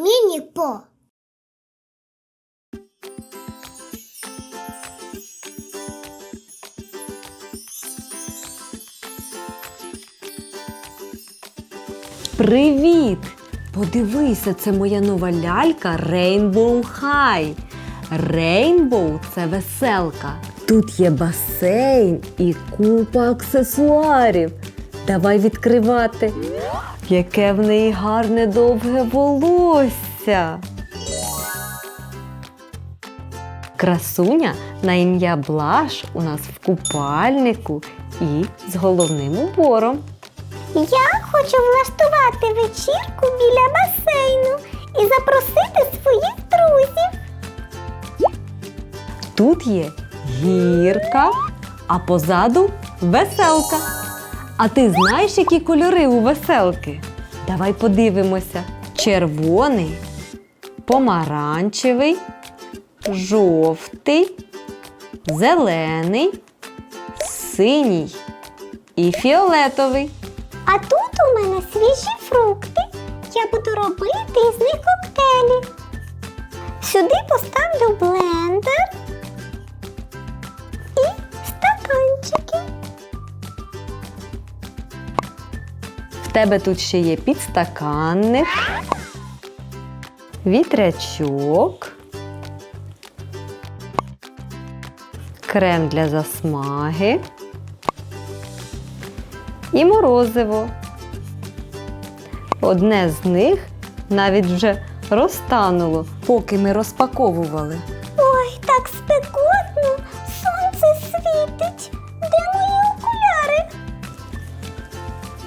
Міні-по. Привіт! Подивися, це моя нова лялька Rainbow High. Rainbow – це веселка. Тут є басейн і купа аксесуарів. Давай відкривати. Яке в неї гарне довге волосся. Красуня на ім'я Блаш у нас в купальнику і з головним убором. Я хочу влаштувати вечірку біля басейну і запросити своїх друзів. Тут є гірка, а позаду веселка. А ти знаєш, які кольори у веселки? Давай подивимося: червоний, помаранчевий, жовтий, зелений, синій і фіолетовий. А тут у мене свіжі фрукти. Я буду робити із них коктейлі. Сюди поставлю блендер В тебе тут ще є підстаканник, вітрячок, крем для засмаги і морозиво. Одне з них навіть вже розтануло, поки ми розпаковували.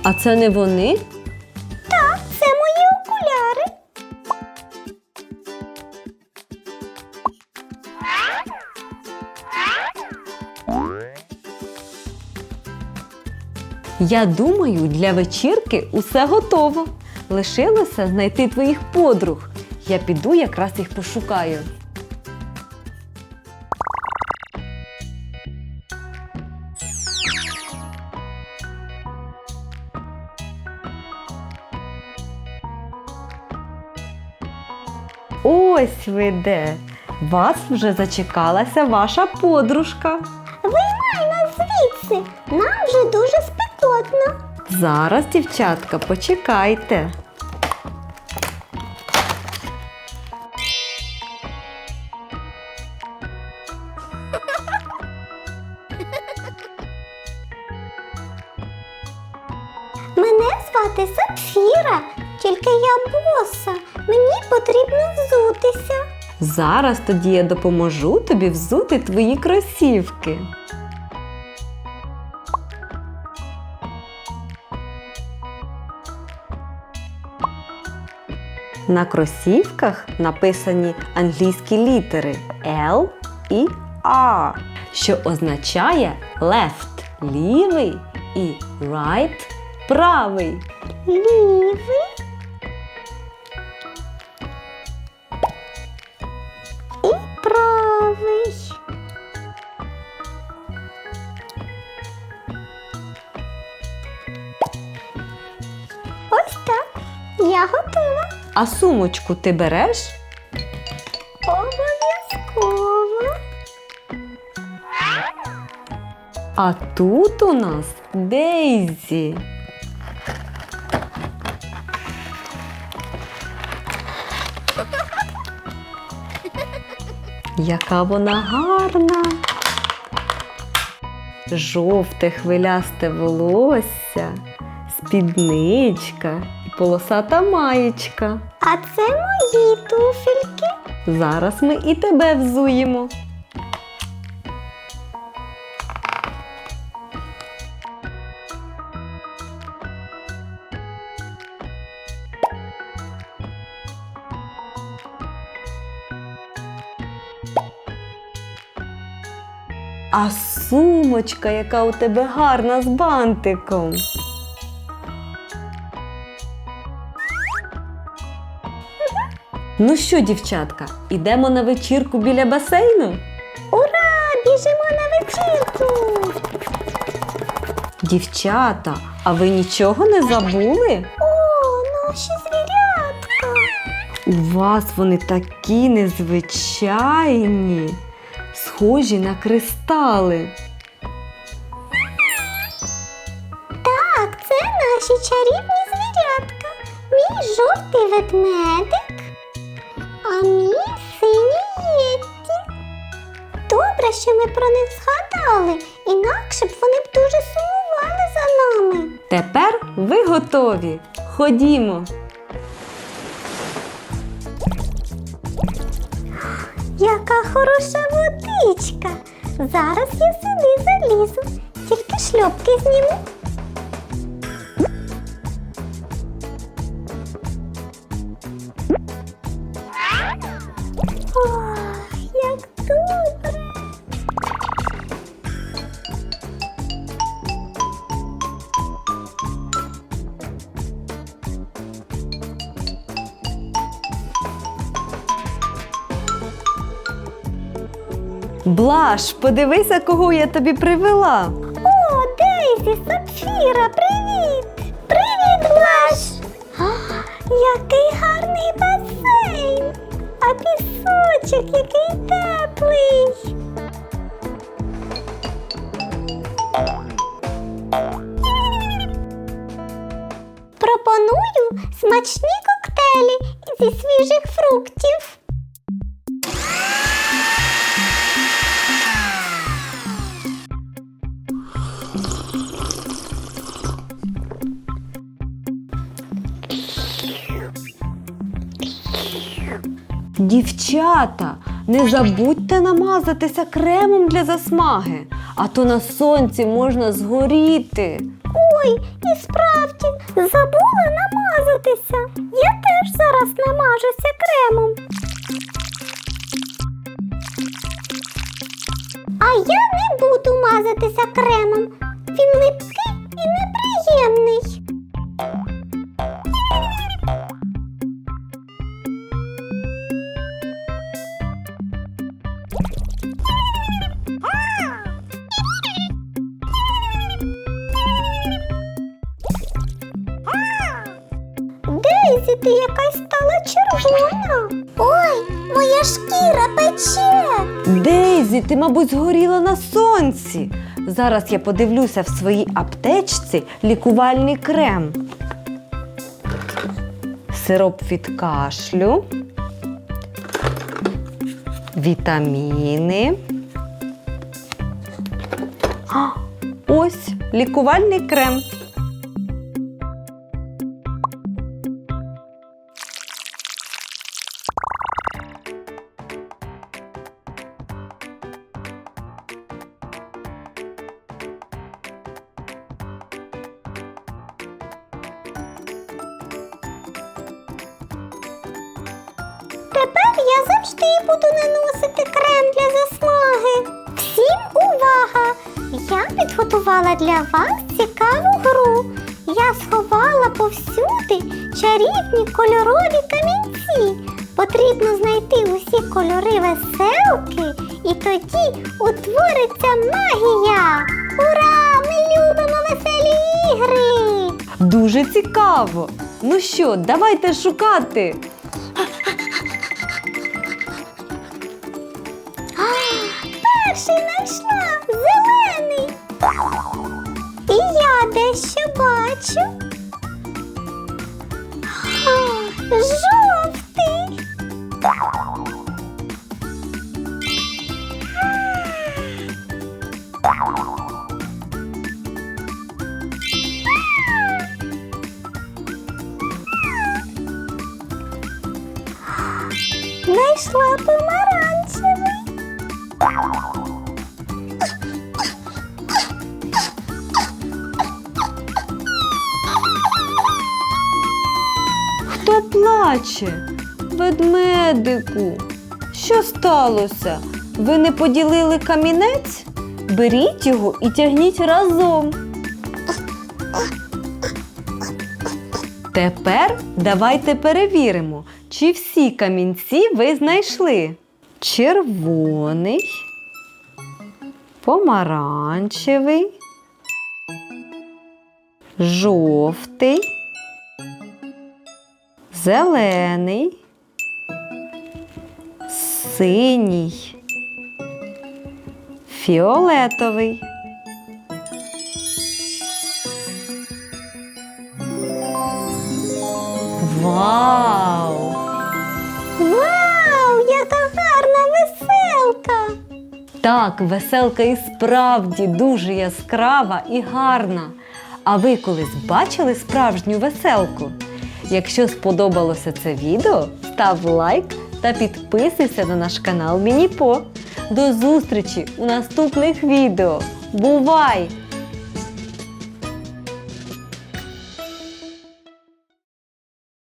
А це не вони? Так, це мої окуляри. Я думаю, для вечірки усе готово. Лишилося знайти твоїх подруг. Я піду якраз їх пошукаю. Ось ви де. Вас вже зачекалася ваша подружка. Виймай нас звідси. Нам вже дуже спекотно. Зараз, дівчатка, почекайте. Боса. Мені потрібно взутися. Зараз тоді я допоможу тобі взути твої кросівки. На кросівках написані англійські літери L і R, що означає left лівий і right правий. Лівий. Я готова. А сумочку ти береш? Обов'язково. А тут у нас Дейзі. Яка вона гарна. Жовте хвилясте волосся, спідничка полосата маєчка. А це мої туфельки. Зараз ми і тебе взуємо. А сумочка, яка у тебе гарна з бантиком. Ну що, дівчатка, ідемо на вечірку біля басейну? Ура! Біжимо на вечірку! Дівчата, а ви нічого не забули? О, наші звірятка! У вас вони такі незвичайні, схожі на кристали. Так, це наші чарівні звірятка. Мій жовтий ведмедик, мій єтті. Добре, що ми про них згадали, інакше б вони б дуже сумували за нами. Тепер ви готові. Ходімо. Яка хороша водичка. Зараз я сюди залізу, тільки шльопки зніму. Блаш, подивися, кого я тобі привела. О, Дейзі, Сапфіра, привіт! Привіт, Блаш! А, який гарний басейн! А пісочок який теплий! Пропоную смачні коктейлі зі свіжих фруктів. Дівчата, не забудьте намазатися кремом для засмаги, а то на сонці можна згоріти. Ой, і справді забула намазатися. Я теж зараз намажуся кремом. А я не буду мазатися кремом. Він липкий ти якась стала червона. Ой, моя шкіра пече. Дейзі, ти, мабуть, згоріла на сонці. Зараз я подивлюся в своїй аптечці лікувальний крем. Сироп від кашлю. Вітаміни. Ось лікувальний крем. Я завжди буду наносити крем для засмаги. Всім увага! Я підготувала для вас цікаву гру. Я сховала повсюди чарівні кольорові камінці. Потрібно знайти усі кольори веселки, і тоді утвориться магія. Ура! Ми любимо веселі ігри! Дуже цікаво. Ну що, давайте шукати. Перший знайшла зелений. І я дещо бачу. А, жовтий. Знайшла помаранчевий. Плаче? Ведмедику. Що сталося? Ви не поділили камінець? Беріть його і тягніть разом. Тепер давайте перевіримо, чи всі камінці ви знайшли. Червоний, помаранчевий, жовтий, зелений, синій, фіолетовий. Вау! Вау, яка гарна веселка! Так, веселка і справді дуже яскрава і гарна. А ви колись бачили справжню веселку? Якщо сподобалося це відео, став лайк та підписуйся на наш канал Мініпо. До зустрічі у наступних відео. Бувай!